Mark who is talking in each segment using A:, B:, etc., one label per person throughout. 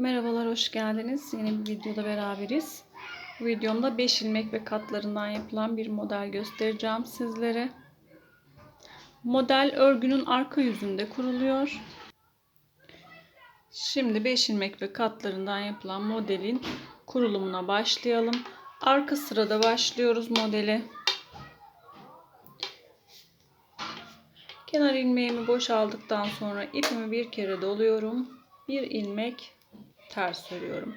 A: Merhabalar, hoş geldiniz. Yeni bir videoda beraberiz. Bu videomda 5 ilmek ve katlarından yapılan bir model göstereceğim sizlere. Model örgünün arka yüzünde kuruluyor. Şimdi 5 ilmek ve katlarından yapılan modelin kurulumuna başlayalım. Arka sırada başlıyoruz modeli. Kenar ilmeğimi boşaldıktan sonra ipimi bir kere doluyorum. Bir ilmek ters örüyorum.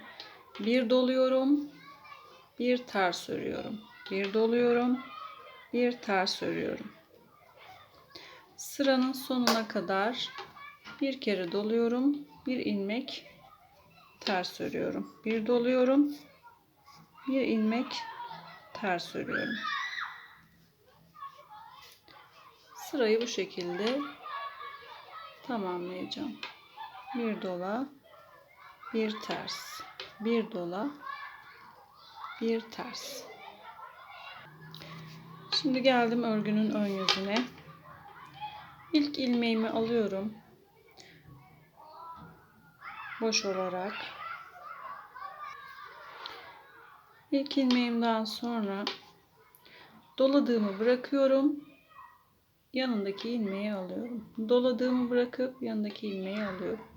A: Bir doluyorum. Bir ters örüyorum. Bir doluyorum. Bir ters örüyorum. Sıranın sonuna kadar bir kere doluyorum. Bir ilmek ters örüyorum. Bir doluyorum. Bir ilmek ters örüyorum. Sırayı bu şekilde tamamlayacağım. Bir dola, bir ters, bir dola, bir ters. Şimdi geldim örgünün ön yüzüne. İlk ilmeğimi alıyorum. Boş olarak. İlk ilmeğimden sonra doladığımı bırakıyorum. Yanındaki ilmeği alıyorum. Doladığımı bırakıp yanındaki ilmeği alıyorum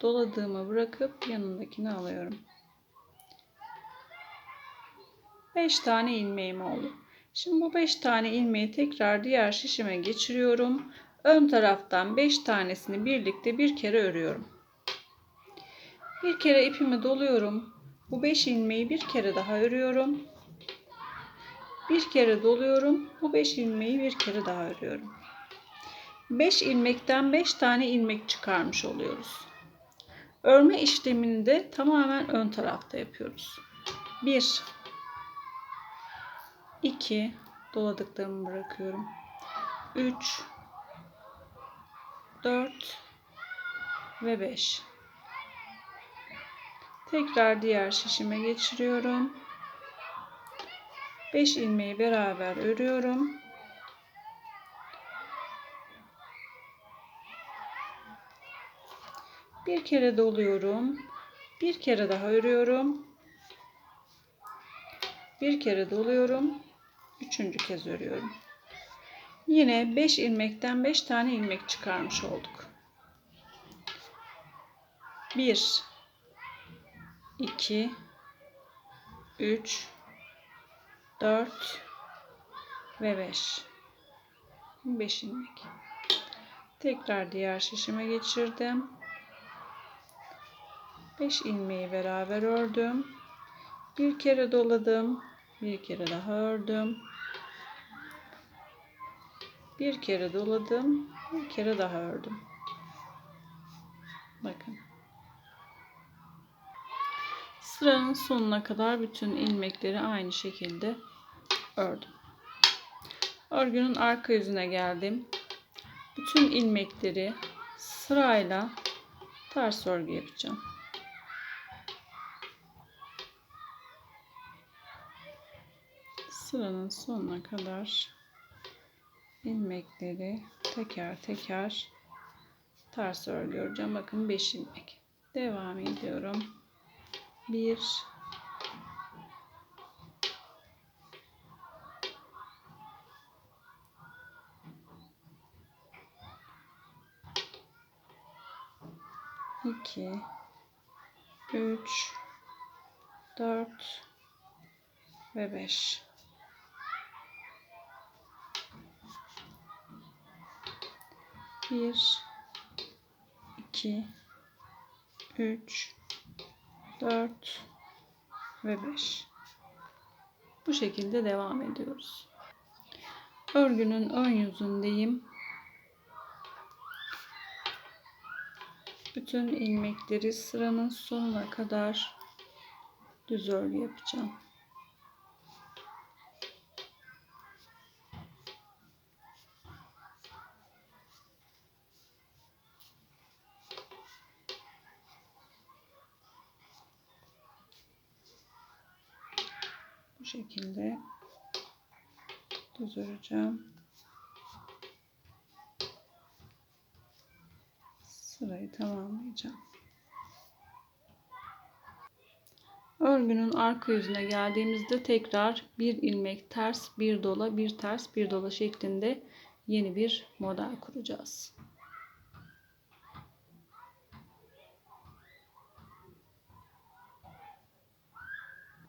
A: doladığımı bırakıp yanındakini alıyorum. 5 tane ilmeğim oldu. Şimdi bu 5 tane ilmeği tekrar diğer şişime geçiriyorum. Ön taraftan 5 tanesini birlikte bir kere örüyorum. Bir kere ipimi doluyorum. Bu 5 ilmeği bir kere daha örüyorum. Bir kere doluyorum. Bu 5 ilmeği bir kere daha örüyorum. 5 ilmekten 5 tane ilmek çıkarmış oluyoruz. Örme işlemini de tamamen ön tarafta yapıyoruz. 1 2 doladıklarımı bırakıyorum. 3 4 ve 5 Tekrar diğer şişime geçiriyorum. 5 ilmeği beraber örüyorum. Bir kere doluyorum. Bir kere daha örüyorum. Bir kere doluyorum. Üçüncü kez örüyorum. Yine 5 ilmekten 5 tane ilmek çıkarmış olduk. 1 2 3 4 ve 5 5 ilmek. Tekrar diğer şişime geçirdim. 5 ilmeği beraber ördüm. Bir kere doladım. Bir kere daha ördüm. Bir kere doladım. Bir kere daha ördüm. Bakın. Sıranın sonuna kadar bütün ilmekleri aynı şekilde ördüm. Örgünün arka yüzüne geldim. Bütün ilmekleri sırayla ters örgü yapacağım. Sıranın sonuna kadar ilmekleri teker teker ters örgü öreceğim. Bakın 5 ilmek. Devam ediyorum. 1 2 3 4 ve 5 1 2 3 4 ve 5 bu şekilde devam ediyoruz. Örgünün ön yüzündeyim. Bütün ilmekleri sıranın sonuna kadar düz örgü yapacağım şekilde düz öreceğim. Sırayı tamamlayacağım. Örgünün arka yüzüne geldiğimizde tekrar bir ilmek ters, bir dola, bir ters, bir dola şeklinde yeni bir model kuracağız.